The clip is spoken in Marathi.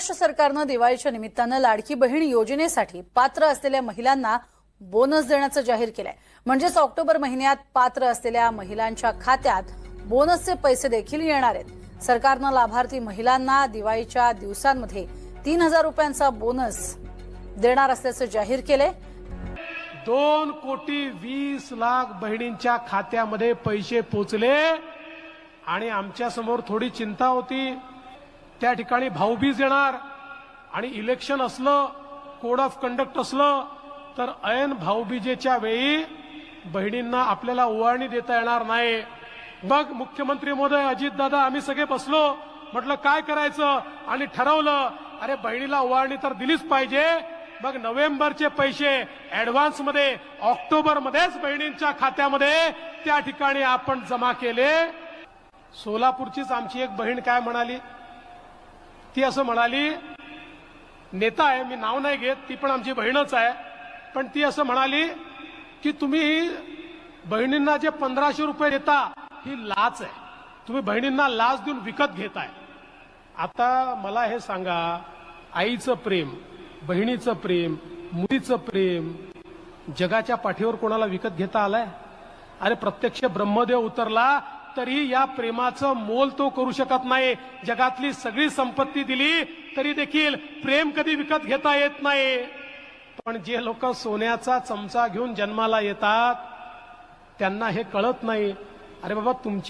महाराष्ट्र सरकारनं दिवाळीच्या निमित्तानं लाडकी बहीण योजनेसाठी पात्र असलेल्या महिलांना बोनस देण्याचं जाहीर केलंय. म्हणजेच ऑक्टोबर महिन्यात पात्र असलेल्या महिलांच्या खात्यात बोनसचे पैसे देखील येणार आहेत. सरकारनं लाभार्थी महिलांना दिवाळीच्या दिवसांमध्ये तीन हजार रुपयांचा बोनस देणार असल्याचं जाहीर केलंय. दोन कोटी वीस लाख बहिणींच्या खात्यामध्ये पैसे पोचले आणि आमच्यासमोर थोडी चिंता होती. त्या ठिकाणी भाऊबीज येणार. आणि इलेक्शन असलं कोड ऑफ कंडक्ट असलं तर ऐन भाऊबीजेच्या वेळी बहिणींना आपल्याला ओवाळणी देता येणार नाही. मग मुख्यमंत्री महोदय अजितदादा आम्ही सगळे बसलो. म्हटलं काय करायचं? आणि ठरवलं अरे बहिणीला ओवाळणी तर दिलीच पाहिजे. मग नोव्हेंबरचे पैसे ऍडव्हान्समध्ये ऑक्टोबर मध्येच बहिणींच्या खात्यामध्ये त्या ठिकाणी आपण जमा केले. सोलापूरचीच आमची एक बहीण काय म्हणाली? ती असं म्हणाली नेता आहे मी नाव नाही घेत ती पण आमची बहीणच आहे. पण ती असं म्हणाली की तुम्ही बहिणींना जे पंधराशे रुपये देता ही लाच आहे. तुम्ही बहिणींना लाच देऊन विकत घेताय. आता मला हे सांगा आईचं प्रेम बहिणीचं प्रेम मुलीचं प्रेम जगाच्या पाठीवर कोणाला विकत घेता आलाय? अरे प्रत्यक्ष ब्रह्मदेव उतरला तरी या प्रेमाचं मोल तो करू शकत नाही. जगातली सगळी संपत्ती दिली तरी देखील प्रेम कधी विकत घेता येत नाही. पण जे लोक सोन्याचा चमचा घेऊन जन्माला येतात त्यांना हे कळत नाही. अरे बाबा तुमची